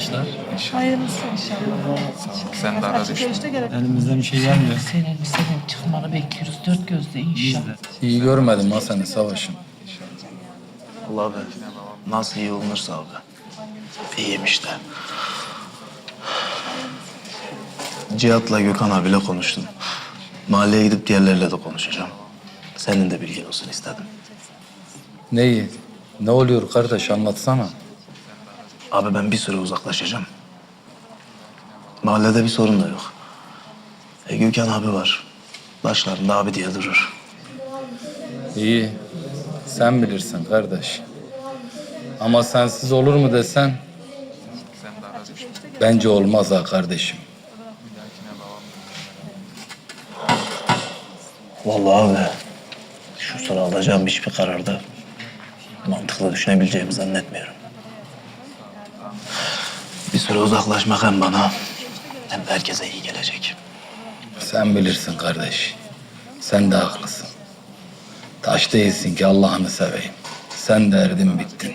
Maaşlar. Hayırlısı inşallah. Sen de ara gerek. Elimizden bir şey gelmiyor. Senin senin çıkmanı bekliyoruz dört gözle inşallah. İyi görmedim ha seni savaşım. Allah be. Nasıl iyi olunursa abi. İyiyim işte. Cihat'la Gökhan abiyle konuştum. Mahalleye gidip diğerleriyle de konuşacağım. Senin de bilgin olsun istedim. Neyi? Ne oluyor kardeş anlatsana. Abi ben bir süre uzaklaşacağım. Mahallede bir sorun da yok. E, Gökhan abi var. Başlarında abi diye durur. İyi. Sen bilirsin kardeş. Ama sensiz olur mu desen? Bence olmaz ha kardeşim. Vallahi abi şu sıra alacağım hiçbir kararda mantıklı düşünebileceğimi zannetmiyorum. Süre uzaklaşmak hem bana hem de herkese iyi gelecek. Sen bilirsin kardeş. Sen de haklısın. Taş değilsin ki Allah'ını seveyim. Sen derdin bittin.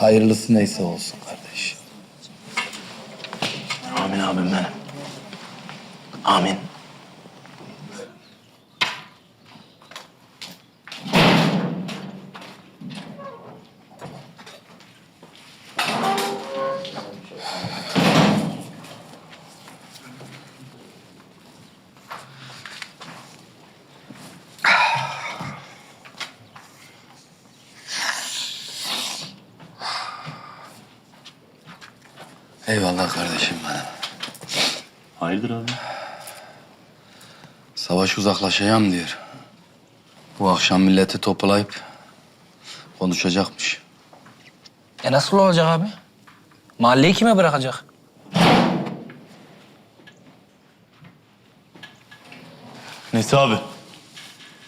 Hayırlısı neyse olsun kardeş. Amin abim benim. Amin. Eyvallah kardeşim benim. Hayırdır abi? Savaş uzaklaşacağım diyor. Bu akşam milleti toplayıp konuşacakmış. E nasıl olacak abi? Mahalleyi kime bırakacak? Nesi abi?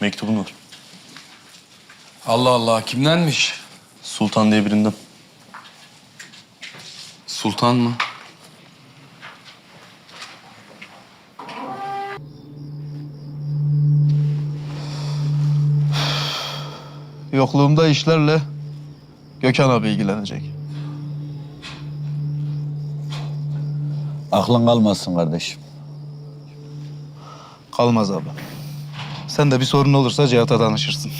Mektubun var. Allah Allah kimdenmiş? Sultan diye birinden. Sultan mı? Yokluğumda işlerle Gökhan abi ilgilenecek. Aklın kalmasın kardeşim. Kalmaz abi. Sen de bir sorun olursa Cihat'a danışırsın.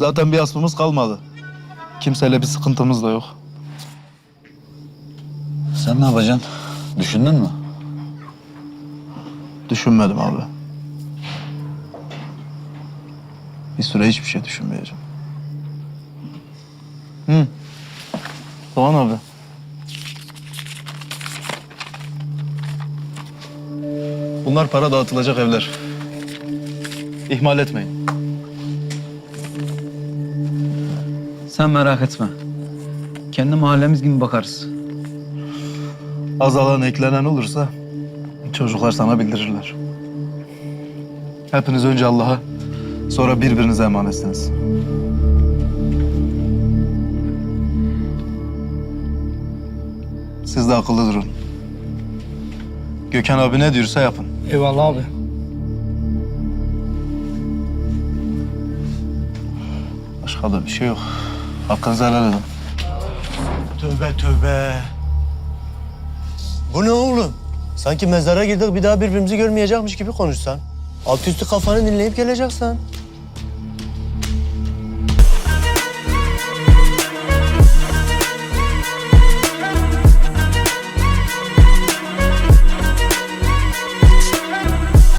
Zaten bir asmımız kalmadı. Kimseyle bir sıkıntımız da yok. Sen ne yapacaksın? Düşündün mü? Düşünmedim abi. Bir süre hiçbir şey düşünmeyeceğim. Hı. Doğan abi. Bunlar para dağıtılacak evler. İhmal etmeyin. Sen merak etme. Kendi mahallemiz gibi bakarız. Azalan eklenen olursa çocuklar sana bildirirler. Hepiniz önce Allah'a sonra birbirinize emanetsiniz. Siz de akıllı durun. Gökhan abi ne diyorsa yapın. Eyvallah abi. Başka da bir şey yok. Hakkınızı helal edin. Tövbe tövbe. Bu ne oğlum? Sanki mezara girdik bir daha birbirimizi görmeyecekmiş gibi konuşsan. Alt üstü kafanı dinleyip geleceksin.